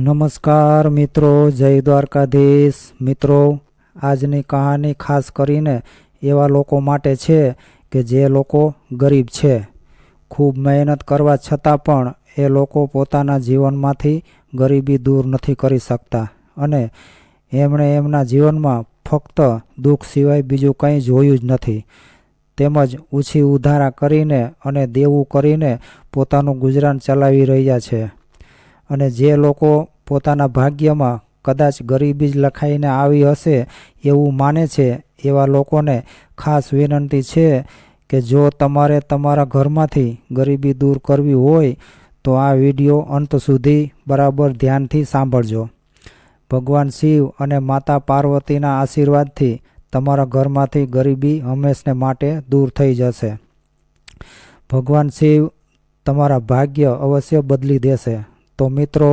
નમસ્કાર મિત્રો, જય દ્વારકાધીશ. મિત્રો, આજની કહાની ખાસ કરીને એવા લોકો માટે છે કે જે લોકો ગરીબ છે. ખૂબ મહેનત કરવા છતાં પણ એ લોકો પોતાના જીવનમાંથી ગરીબી દૂર નથી કરી શકતા અને એમણે એમના જીવનમાં ફક્ત દુઃખ સિવાય બીજું કંઈ જોયું જ નથી. તેમજ ઓછી ઉધારા કરીને અને દેવું કરીને પોતાનું ગુજરાન ચલાવી રહ્યા છે. અને જે લોકો પોતાના ભાગ્યમાં કદાચ ગરીબી જ લખાઈને આવી હશે એવું માને છે, એવા લોકોને ખાસ વિનંતી છે કે જો તમારે તમારા ઘરમાંથી ગરીબી દૂર કરવી હોય, તો આ વીડિયો અંત સુધી બરાબર ધ્યાનથી સાંભળજો. ભગવાન શિવ અને માતા પાર્વતીના આશીર્વાદથી તમારા ઘરમાંથી ગરીબી હંમેશને માટે દૂર થઈ જશે. ભગવાન શિવ તમારા ભાગ્ય અવશ્ય બદલી દેશે. તો મિત્રો,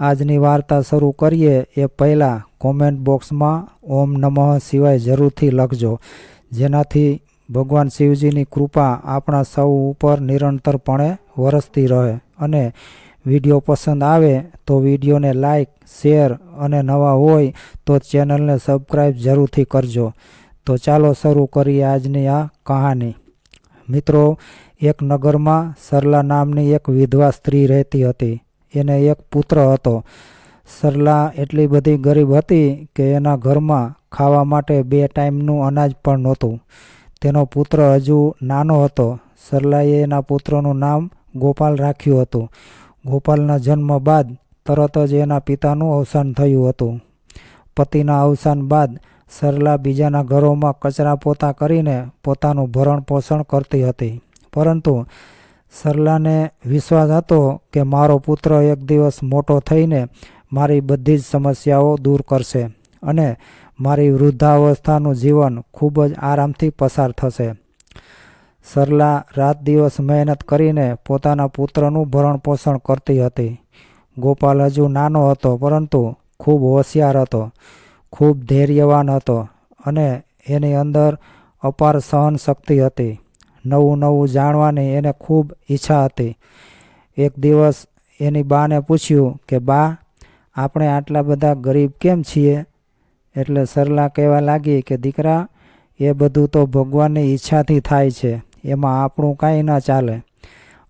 આજની વાર્તા શરૂ કરીએ એ પહેલાં કોમેન્ટ બોક્સમાં ઓમ નમઃ શિવાય જરૂરથી લખજો. જેનાથી ભગવાન શિવજીની કૃપા આપણા સૌ ઉપર નિરંતરપણે વરસતી રહે અને વીડિયો પસંદ આવે તો વિડીયોને લાઇક શેર અને નવા હોય તો ચેનલને સબસ્ક્રાઈબ જરૂરથી કરજો. તો ચાલો શરૂ કરીએ આજની આ કહાની. મિત્રો, એક નગરમાં સરલા નામની એક વિધવા સ્ત્રી રહેતી હતી. એને એક પુત્ર હતો. સરલા એટલી બધી ગરીબ હતી કે એના ઘરમાં ખાવા માટે બે ટાઈમનું અનાજ પણ નહોતું. તેનો પુત્ર હજુ નાનો હતો. સરલાએ એના પુત્રનું નામ ગોપાલ રાખ્યું હતું. ગોપાલના જન્મ બાદ તરત જ એના પિતાનું અવસાન થયું હતું. પતિના અવસાન બાદ સરલા બીજાના ઘરોમાં કચરા પોતા કરીને પોતાનું ભરણ પોષણ કરતી હતી. પરંતુ સરલાને વિશ્વાસ હતો કે મારો પુત્ર એક દિવસ મોટો થઈને મારી બધી જ સમસ્યાઓ દૂર કરશે અને મારી વૃદ્ધાવસ્થાનું જીવન ખૂબ જ આરામથી પસાર થશે. સરલા રાત દિવસ મહેનત કરીને પોતાના પુત્રનું ભરણ પોષણ કરતી હતી. ગોપાલ હજુ નાનો હતો, પરંતુ ખૂબ હોશિયાર હતો, ખૂબ ધૈર્યવાન હતો અને એની અંદર અપાર સહન શક્તિ હતી. નવું નવું જાણવાની એને ખૂબ ઈચ્છા હતી. એક દિવસ એની બાને પૂછ્યું કે, બા, આપણે આટલા બધા ગરીબ કેમ છીએ? એટલે સરલા કહેવા લાગી કે, દીકરા, એ બધું તો ભગવાનની ઈચ્છાથી થાય છે. એમાં આપણું કાંઈ ના ચાલે.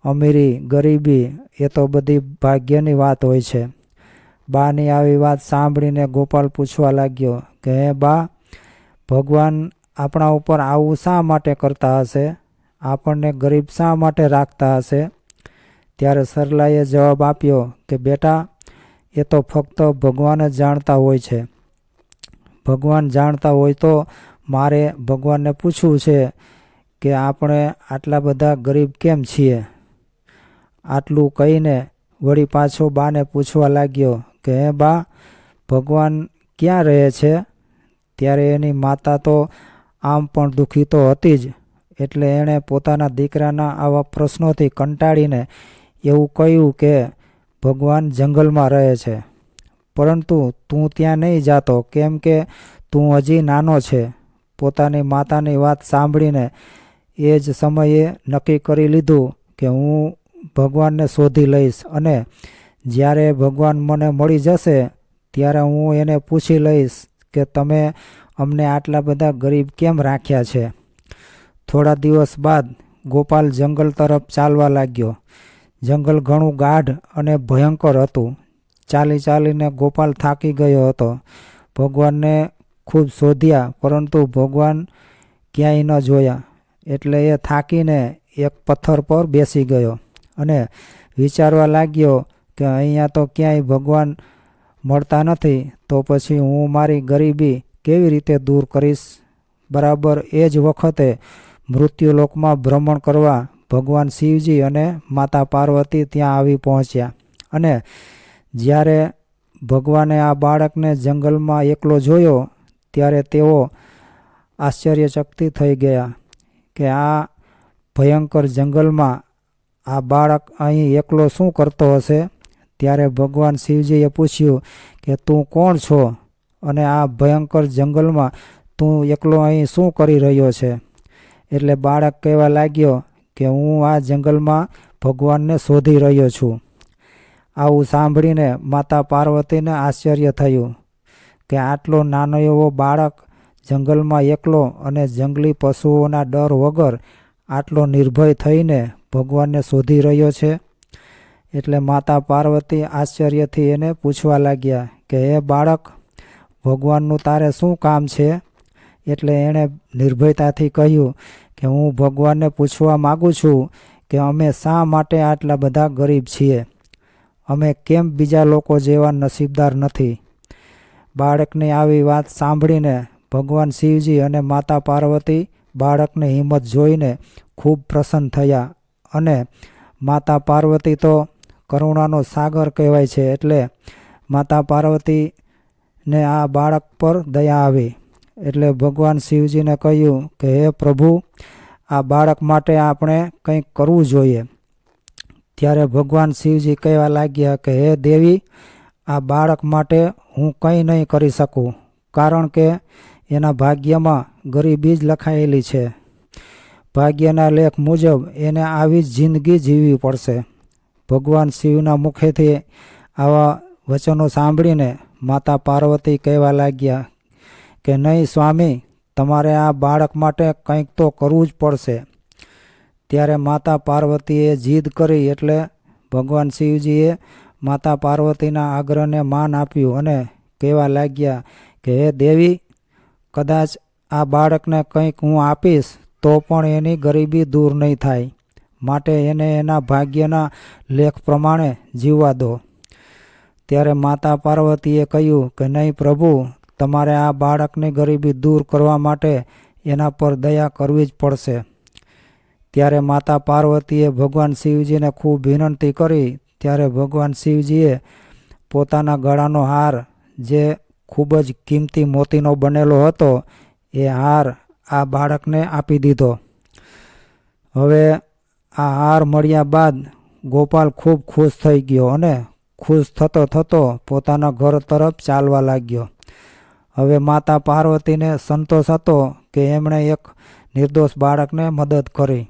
અમીરી ગરીબી એ તો બધી ભાગ્યની વાત હોય છે. બાની આવી વાત સાંભળીને ગોપાલ પૂછવા લાગ્યો કે, હે બા, ભગવાન આપણા ઉપર આવું શા માટે કરતા હશે? આપણને ગરીબ શા માટે રાખતા હશે? ત્યારે સરલાએ જવાબ આપ્યો કે, બેટા, એ તો ફક્ત ભગવાન જ જાણતા હોય છે. ભગવાન જાણતા હોય તો મારે ભગવાનને પૂછવું છે કે, આપણે આટલા બધા ગરીબ કેમ છીએ? આટલું કહીને વળી પાછો બાને પૂછવા લાગ્યો કે, હે બા, ભગવાન ક્યાં રહે છે? ત્યારે એની માતા તો આમ પણ દુઃખી તો હતી જ. એટલે એણે પોતાના દીકરાના આવા પ્રશ્નોથી કંટાળીને એવું કહ્યું કે, ભગવાન જંગલમાં રહે છે. પરંતુ તું ત્યાં નહીં જાતો, કેમ કે તું હજી નાનો છે. પોતાની માતાની વાત સાંભળીને એ જ સમયે નક્કી કરી લીધું કે હું ભગવાનને શોધી લઈશ અને જ્યારે ભગવાન મને મળી જશે, ત્યારે હું એને પૂછી લઈશ કે, તમે અમને આટલા બધા ગરીબ કેમ રાખ્યા છે? થોડા દિવસ બાદ ગોપાલ જંગલ તરફ ચાલવા લાગ્યો. જંગલ ઘણું ગાઢ અને ભયંકર હતું. ચાલી ચાલીને ગોપાલ થાકી ગયો હતો. ભગવાનને ખૂબ શોધ્યા, પરંતુ ભગવાન ક્યાંય ન જોયા. એટલે એ થાકીને એક પથ્થર પર બેસી ગયો અને વિચારવા લાગ્યો કે અહીંયા તો ક્યાંય ભગવાન મળતા નથી, તો પછી હું મારી ગરીબી કેવી રીતે દૂર કરીશ? બરાબર એ જ વખતે મૃત્યુલોકમાં ભ્રમણ કરવા ભગવાન શિવજી અને માતા પાર્વતી ત્યાં આવી પહોંચ્યા. અને જ્યારે ભગવાને આ બાળકને જંગલમાં એકલો જોયો, ત્યારે તેઓ આશ્ચર્યચકિત થઈ ગયા કે આ ભયંકર જંગલમાં આ બાળક અહીં એકલો શું કરતો હશે? ત્યારે ભગવાન શિવજીએ પૂછ્યું કે તું કોણ છો? અને આ ભયંકર જંગલમાં તું એકલો અહીં શું કરી રહ્યો છે? એટલે બાળક કહેવા લાગ્યો કે હું આ જંગલમાં ભગવાનને શોધી રહ્યો છું. આવું સાંભળીને માતા પાર્વતીને આશ્ચર્ય થયું કે આટલો નાનો એવો બાળક જંગલમાં એકલો અને જંગલી પશુઓના ડર વગર આટલો નિર્ભય થઈને ભગવાનને શોધી રહ્યો છે? એટલે માતા પાર્વતી આશ્ચર્યથી એને પૂછવા લાગ્યા કે એ બાળક, ભગવાનનું તારે શું કામ છે? એટલે એણે નિર્ભયતાથી કહ્યું કે હું ભગવાનને પૂછવા માગું છું કે અમે શા માટે આટલા બધા ગરીબ છીએ? અમે કેમ બીજા લોકો જેવા નસીબદાર નથી? બાળકની આવી વાત સાંભળીને ભગવાન શિવજી અને માતા પાર્વતી બાળકની હિંમત જોઈને ખૂબ પ્રસન્ન થયા અને માતા પાર્વતી તો કરુણાનો સાગર કહેવાય છે એટલે માતા પાર્વતીને આ બાળક પર દયા આવી. એટલે ભગવાન શિવજીને કહ્યું કે, હે પ્રભુ, આ બાળક માટે આપણે કંઈક કરવું જોઈએ. ત્યારે ભગવાન શિવજી કહેવા લાગ્યા કે, હે દેવી, આ બાળક માટે હું કંઈ નહીં કરી શકું, કારણ કે એના ભાગ્યમાં ગરીબી જ લખાયેલી છે. ભાગ્યના લેખ મુજબ એને આવી જ જિંદગી જીવવી પડશે. ભગવાન શિવના મુખેથી આવા વચનો સાંભળીને માતા પાર્વતી કહેવા લાગ્યા કે નહીં સ્વામી, તમારે આ બાળક માટે કંઈક તો કરવું જ પડશે. ત્યારે માતા પાર્વતીએ જીદ કરી એટલે ભગવાન શિવજીએ માતા પાર્વતીના આગ્રહને માન આપ્યું અને કહેવા લાગ્યા કે, હે દેવી, કદાચ આ બાળકને કંઈક હું આપીશ તો પણ એની ગરીબી દૂર નહીં થાય. માટે એને એના ભાગ્યના લેખ પ્રમાણે જીવવા દો. ત્યારે માતા પાર્વતીએ કહ્યું કે, નહીં પ્રભુ તમારે આ બાળકની ગરીબી દૂર કરવા માટે એના પર દયા કરવી જ પડશે. ત્યારે માતા પાર્વતીએ ભગવાન શિવજીને ખૂબ વિનંતી કરી. ત્યારે ભગવાન શિવજીએ પોતાના ગળાનો હાર, જે ખૂબ જ કિંમતી મોતીનો બનેલો હતો, એ હાર આ બાળકને આપી દીધો. હવે આ હાર મળ્યા બાદ ગોપાલ ખૂબ ખુશ થઈ ગયો અને ખુશ થતો થતો પોતાના ઘર તરફ ચાલવા લાગ્યો. હવે માતા પાર્વતીને સંતોષ હતો કે એમણે એક નિર્દોષ બાળકને મદદ કરી.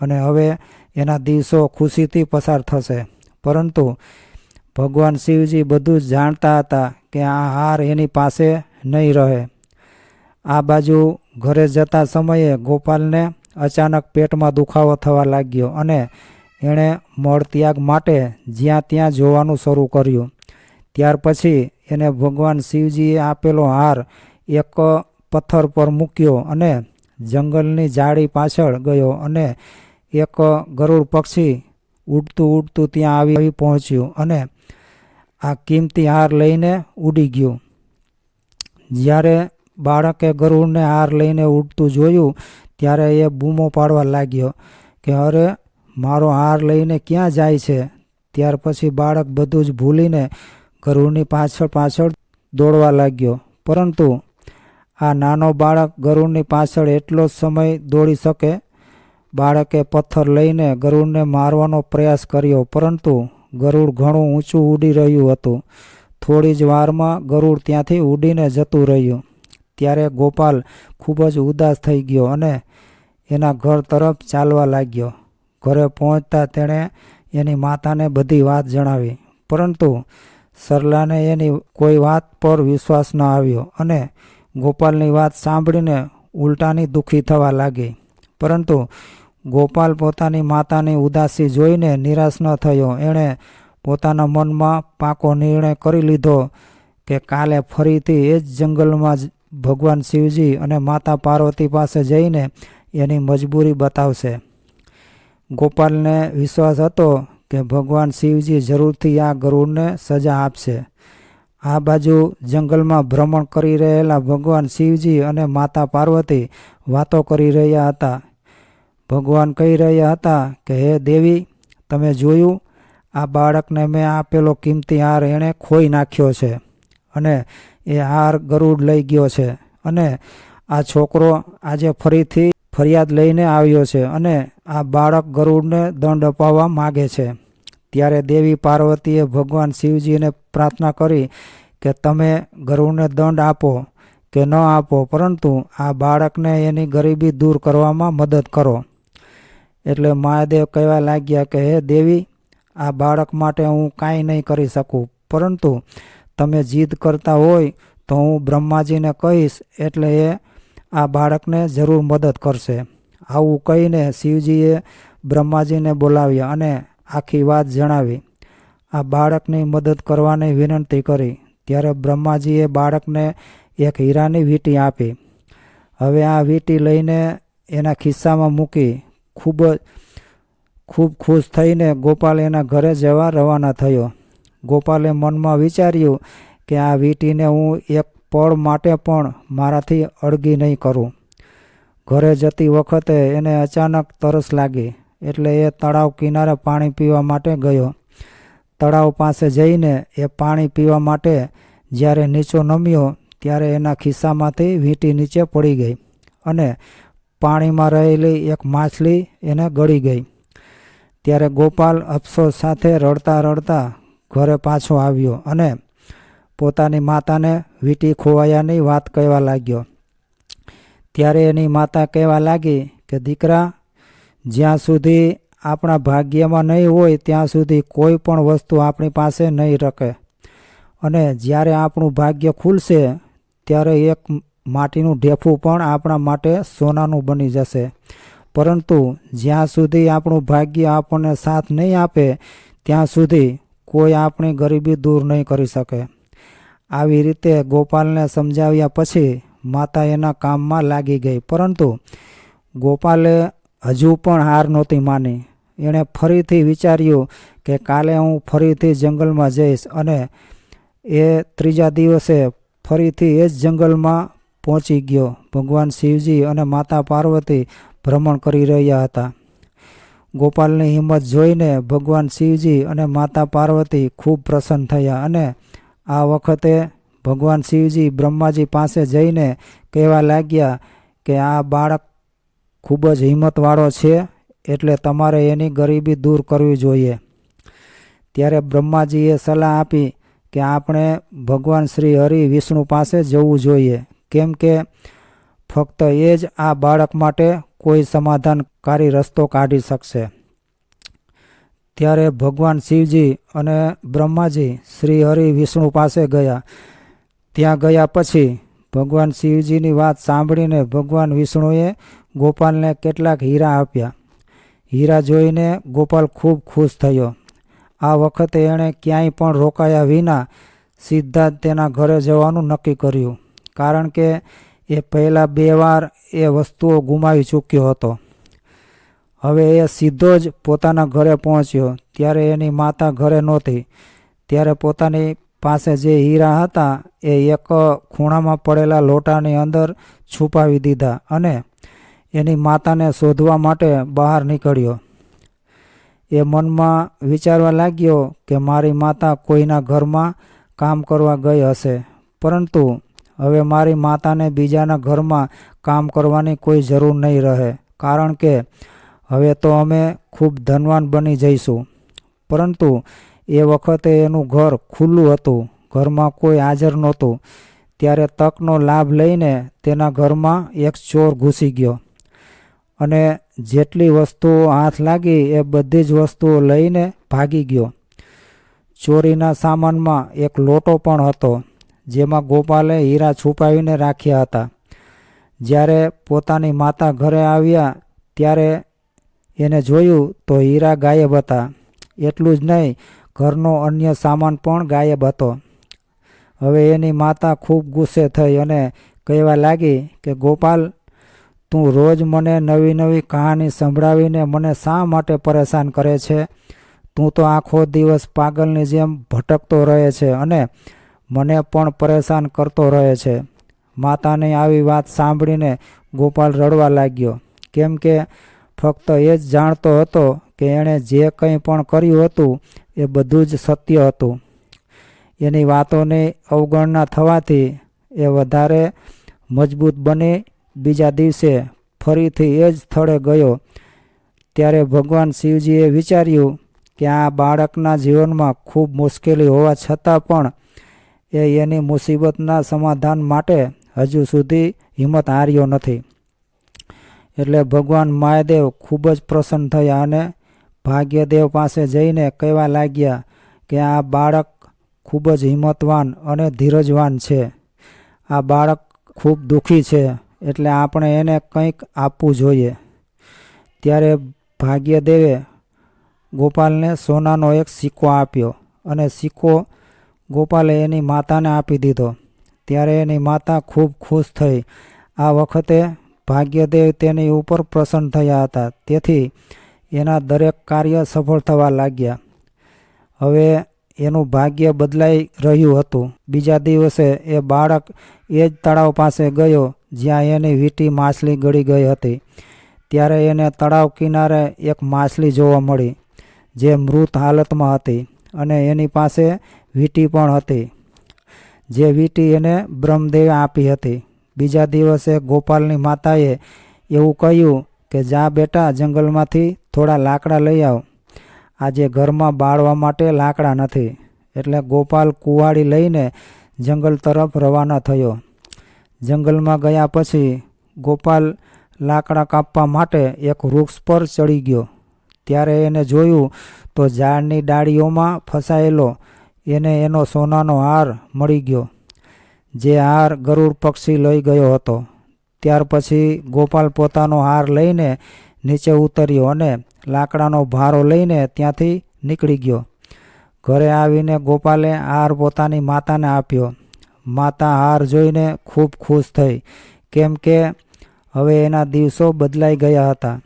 અને હવે એના દિવસો ખુશીથી પસાર થશે. પરંતુ ભગવાન શિવજી બધું જ જાણતા હતા કે આ હાર એની પાસે નહીં રહે. આ બાજુ ઘરે જતા સમયે ગોપાલને અચાનક પેટમાં દુખાવો થવા લાગ્યો અને એણે મળત્યાગ માટે જ્યાં ત્યાં જોવાનું શરૂ કર્યું. ત્યાર પછી એને ભગવાન શિવજીએ આપેલો હાર એક પથ્થર પર મૂક્યો અને જંગલની જાળી પાછળ ગયો અને એક ગરુડ પક્ષી ઉડતું ઉડતું ત્યાં આવી આવી પહોંચ્યું અને આ કિંમતી હાર લઈને ઉડી ગયું. જ્યારે બાળકે ગરુડને હાર લઈને ઉડતું જોયું, ત્યારે એ બૂમો પાડવા લાગ્યો કે, અરે, મારો હાર લઈને ક્યાં જાય છે? ત્યાર પછી બાળક બધું જ ભૂલીને ગરુડની પાછળ પાછળ દોડવા લાગ્યો. પરંતુ આ નાનો બાળક ગરુડની પાછળ એટલો જ સમય દોડી શકે, બાળકે પથ્થર લઈને ગરુડને મારવાનો પ્રયાસ કર્યો. પરંતુ ગરુડ ઘણું ઊંચું ઉડી રહ્યું હતું. થોડી જ વારમાં ગરુડ ત્યાંથી ઉડીને જતું રહ્યું. ત્યારે ગોપાલ ખૂબ જ ઉદાસ થઈ ગયો અને એના ઘર તરફ ચાલવા લાગ્યો. ઘરે પહોંચતા તેણે એની માતાને બધી વાત જણાવી. પરંતુ સરલાને એની કોઈ વાત પર વિશ્વાસ ન આવ્યો અને ગોપાલની વાત સાંભળીને ઉલટાની દુઃખી થવા લાગી. પરંતુ ગોપાલ પોતાની માતાની ઉદાસી જોઈને નિરાશ ન થયો. એણે પોતાના મનમાં પાકો નિર્ણય કરી લીધો કે કાલે ફરીથી એ જ જંગલમાં જ ભગવાન શિવજી અને માતા પાર્વતી પાસે જઈને એની મજબૂરી બતાવશે. ગોપાલને વિશ્વાસ હતો કે ભગવાન શિવજી જરૂરથી આ ગરુડને સજા આપશે. આ બાજુ જંગલમાં ભ્રમણ કરી રહેલા ભગવાન શિવજી અને માતા પાર્વતી વાતો કરી રહ્યા હતા. ભગવાન કહી રહ્યા હતા કે, હે દેવી, તમે જોયું? આ બાળકને મેં આપેલો કિંમતી હાર એણે ખોઈ નાખ્યો છે અને એ હાર ગરુડ લઈ ગયો છે અને આ છોકરો આજે ફરીથી ફરિયાદ લઈને આવ્યો છે અને આ બાળક ગરુડને દંડ અપાવવા માગે છે. ત્યારે દેવી પાર્વતીએ ભગવાન શિવજીને પ્રાર્થના કરી કે તમે ગરુડને દંડ આપો કે ન આપો, પરંતુ આ બાળકને એની ગરીબી દૂર કરવામાં મદદ કરો. એટલે મહાદેવ કહેવા લાગ્યા કે, હે દેવી, આ બાળક માટે હું કાંઈ નહીં કરી શકું, પરંતુ તમે જીદ કરતા હોય તો હું બ્રહ્માજીને કહીશ, એટલે એ આ બાળકને જરૂર મદદ કરશે. આવું કહીને શિવજીએ બ્રહ્માજીને બોલાવ્યા અને આખી વાત જણાવી. આ બાળકની મદદ કરવાની વિનંતી કરી. ત્યારે બ્રહ્માજીએ બાળકને એક હીરાની વીંટી આપી. હવે આ વીંટી લઈને એના ખિસ્સામાં મૂકી. ખૂબ ખૂબ ખુશ થઈને ગોપાલ એના ઘરે જવા રવાના થયો. ગોપાલે મનમાં વિચાર્યું કે આ વીંટીને હું એક પળ માટે પણ મારાથી અળગી નહીં કરું. ઘરે જતી વખતે એને અચાનક તરસ લાગી. એટલે એ તળાવ કિનારે પાણી પીવા માટે ગયો. તળાવ પાસે જઈને એ પાણી પીવા માટે જ્યારે નીચો નમ્યો ત્યારે એના ખિસ્સામાંથી વીંટી નીચે પડી ગઈ અને પાણીમાં રહેલી એક માછલી એને ગળી ગઈ. ત્યારે ગોપાલ અફસોસ સાથે રડતા રડતા ઘરે પાછો આવ્યો અને પોતાની માતાને વીંટી ખોવાયાની વાત કહેવા લાગ્યો. ત્યારે એની માતા કહેવા લાગી કે, દીકરા જ્યાં સુધી આપણા ભાગ્યમાં નહીં હોય, ત્યાં સુધી કોઈ પણ વસ્તુ આપણી પાસે નહીં રખે. અને જ્યારે આપણું ભાગ્ય ખુલશે, ત્યારે એક માટીનું ઢેફું પણ આપણા માટે સોનાનું બની જશે. પરંતુ જ્યાં સુધી આપણું ભાગ્ય આપણને સાથ નહીં આપે, ત્યાં સુધી કોઈ આપણી ગરીબી દૂર નહીં કરી શકે. આવી રીતે ગોપાલને સમજાવ્યા પછી માતા એના કામમાં લાગી ગઈ. પરંતુ ગોપાલે હજુ પણ હાર નહોતી માની. એણે ફરીથી વિચાર્યું કે કાલે હું ફરીથી જંગલમાં જઈશ અને એ ત્રીજા દિવસે ફરીથી એ જ જંગલમાં પહોંચી ગયો. ભગવાન શિવજી અને માતા પાર્વતી ભ્રમણ કરી રહ્યા હતા. ગોપાલની હિંમત જોઈને ભગવાન શિવજી અને માતા પાર્વતી ખૂબ પ્રસન્ન થયા અને આ વખતે ભગવાન શિવજી બ્રહ્માજી પાસે જઈને કહેવા લાગ્યા કે આ બાળક ખૂબ જ હિંમતવાળો છે એટલે તમારે એની ગરીબી દૂર કરવી જોઈએ. ત્યારે બ્રહ્માજીએ સલાહ આપી કે આપણે ભગવાન શ્રી હરિ વિષ્ણુ પાસે જવું જોઈએ. કેમ કે ફક્ત એ જ આ બાળક માટે કોઈ સમાધાનકારી રસ્તો કાઢી શકશે. ત્યારે ભગવાન શિવજી અને બ્રહ્માજી શ્રી હરિ વિષ્ણુ પાસે ગયા. ત્યાં ગયા પછી ભગવાન શિવજીની વાત સાંભળીને ભગવાન વિષ્ણુએ ગોપાલને કેટલાક હીરા આપ્યા. હીરા જોઈને ગોપાલ ખૂબ ખુશ થયો. આ વખતે એણે ક્યાંય પણ રોકાયા વિના સીધા તેના ઘરે જવાનું નક્કી કર્યું, કારણ કે એ પહેલાં બે વાર એ વસ્તુઓ ગુમાવી ચૂક્યો હતો. હવે એ સીધો જ પોતાના ઘરે પહોંચ્યો. ત્યારે એની માતા ઘરે નહોતી. ત્યારે પોતાની પાસે જે હીરા હતા, એ એક ખૂણામાં પડેલા લોટાની અંદર છુપાવી દીધા અને એની માતાને શોધવા માટે બહાર નીકળ્યો. એ મનમાં વિચારવા લાગ્યો કે મારી માતા કોઈના ઘરમાં કામ કરવા ગઈ હશે, પરંતુ હવે મારી માતાને બીજાના ઘરમાં કામ કરવાની કોઈ જરૂર નહીં રહે, કારણ કે હવે તો અમે ખૂબ ધનવાન બની જઈશું. પરંતુ એ વખતે એનું ઘર ખુલ્લું હતું, ઘરમાં કોઈ હાજર નહોતું. ત્યારે તકનો લાભ લઈને તેના ઘરમાં એક ચોર ઘૂસી ગયો. અને જેટલી વસ્તુઓ હાથ લાગી એ બધી જ વસ્તુઓ લઈને ભાગી ગયો. ચોરીના સામાનમાં એક લોટો પણ હતો, જેમાં ગોપાલે હીરા છુપાવીને રાખ્યા હતા. જ્યારે પોતાની માતા ઘરે આવ્યા ત્યારે એને જોયું તો હીરા ગાયબ હતા. એટલું જ નહીં, ઘરનો અન્ય સામાન પણ ગાયબ હતો. હવે એની માતા ખૂબ ગુસ્સે થઈ અને કહેવા લાગી કે ગોપાલ તું રોજ મને નવી નવી કહાની સંભળાવીને મને શા માટે પરેશાન કરે છે? તું તો આખો દિવસ પાગલની જેમ ભટકતો રહે છે અને મને પણ પરેશાન કરતો રહે છે. માતાની આવી વાત સાંભળીને ગોપાલ રડવા લાગ્યો. કેમ કે ફક્ત એ જ જાણતો હતો કે એણે જે કંઈ પણ કર્યું હતું એ બધું જ સત્ય હતું. એની વાતોની અવગણના થવાથી એ વધારે મજબૂત બની બીજા દિવસે ફરીથી એ જ સ્થળે ગયો. ત્યારે ભગવાન શિવજીએ વિચાર્યું કે આ બાળકના જીવનમાં ખૂબ મુશ્કેલી હોવા છતાં પણ એ એની મુસીબતના સમાધાન માટે હજુ સુધી હિંમત હાર્યો નથી. એટલે ભગવાન મહાદેવ ખૂબ જ પ્રસન્ન થયા અને ભાગ્યદેવ પાસે જઈને કહેવા લાગ્યા કે આ બાળક ખૂબ જ હિંમતવાન અને ધીરજવાન છે. આ બાળક ખૂબ દુઃખી છે. એટલે આપણે એને કંઈક આપવું જોઈએ. ત્યારે ભાગ્યદેવે ગોપાલને સોનાનો એક સિક્કો આપ્યો અને સિક્કો ગોપાલે એની માતાને આપી દીધો. ત્યારે એની માતા ખૂબ ખુશ થઈ. આ વખતે ભાગ્યદેવ તેની ઉપર પ્રસન્ન થયા હતા. તેથી એના દરેક કાર્ય સફળ થવા લાગ્યા. હવે એનું ભાગ્ય બદલાઈ રહ્યું હતું. બીજા દિવસે એ બાળક એ જ તળાવ પાસે ગયો જ્યાં એની વીંટી માછલી ગળી ગઈ હતી, ત્યારે એને તળાવ કિનારે એક માછલી જોવા મળી, જે મૃત હાલતમાં હતી અને એની પાસે વીંટી પણ હતી. જે વીંટી એને બ્રહ્મદેવે આપી હતી. બીજા દિવસે ગોપાલની માતાએ એવું કહ્યું કે, જા બેટા, જંગલમાંથી થોડા લાકડા લઈ આવ. આજે ઘરમાં બાળવા માટે લાકડા નથી. એટલે ગોપાલ કુવાડી લઈને જંગલ તરફ રવાના થયો. જંગલમાં ગયા પછી ગોપાલ લાકડા કાપવા માટે એક વૃક્ષ પર ચડી ગયો. ત્યારે એને જોયું તો ઝાડની ડાળીઓમાં ફસાયેલો એને એનો સોનાનો હાર મળી ગયો, જે હાર ગરુડ પક્ષી લઈ ગયો હતો. ત્યાર પછી ગોપાલ પોતાનો હાર લઈને નીચે ઉતર્યો અને લાકડાનો ભારો લઈને ત્યાંથી નીકળી ગયો. ઘરે આવીને ગોપાલે હાર પોતાની માતાને આપ્યો. માતા હાર જોઈને ખૂબ ખુશ થઈ, કેમ કે હવે એના દિવસો બદલાઈ ગયા હતા.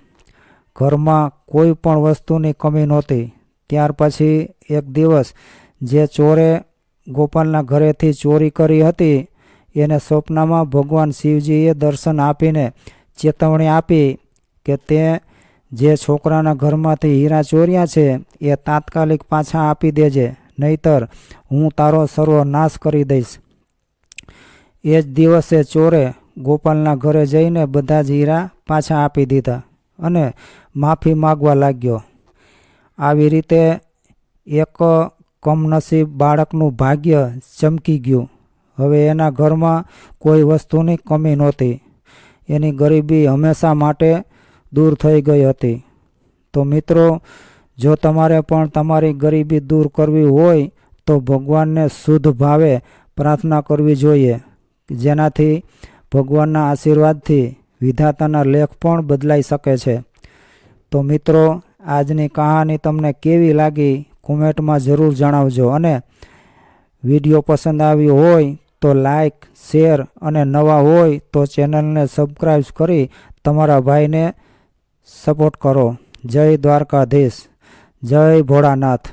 ઘરમાં કોઈ પણ વસ્તુની કમી નહોતી. ત્યાર પછી એક દિવસ જે ચોરે ગોપાલના ઘરેથી ચોરી કરી હતી, એને સ્વપ્નમાં ભગવાન શિવજીએ દર્શન આપીને ચેતવણી આપી કે તે જે છોકરાના ઘરમાંથી હીરા ચોર્યા છે, એ તાત્કાલિક પાછા આપી દેજે, નહીતર હું તારો સર્વનાશ કરી દઈશ. એ જ દિવસે ચોરે ગોપાલના ઘરે જઈને બધા જ હીરા પાછા આપી દીધા અને માફી માગવા લાગ્યો. આવી રીતે એક કમનસીબ બાળકનું ભાગ્ય ચમકી ગયું. હવે એના ઘરમાં કોઈ વસ્તુની કમી નહોતી. એની ગરીબી હંમેશા માટે દૂર થઈ ગઈ હતી. તો મિત્રો, જો તમારે પણ તમારી ગરીબી દૂર કરવી હોય તો ભગવાનને શુદ્ધ ભાવે પ્રાર્થના કરવી જોઈએ. જેનાથી ભગવાનના આશીર્વાદથી વિધાતાના લેખ પણ બદલાઈ શકે છે. તો મિત્રો, આજની કહાની તમને કેવી લાગી કોમેન્ટમાં જરૂર જણાવજો અને વીડિયો પસંદ આવ્યો હોય તો લાઈક, શેર અને નવા હોય તો ચેનલને સબસ્ક્રાઈબ કરી તમારા ભાઈને સપોર્ટ કરો. જય દ્વારકાધીશ. જય ભોળાનાથ.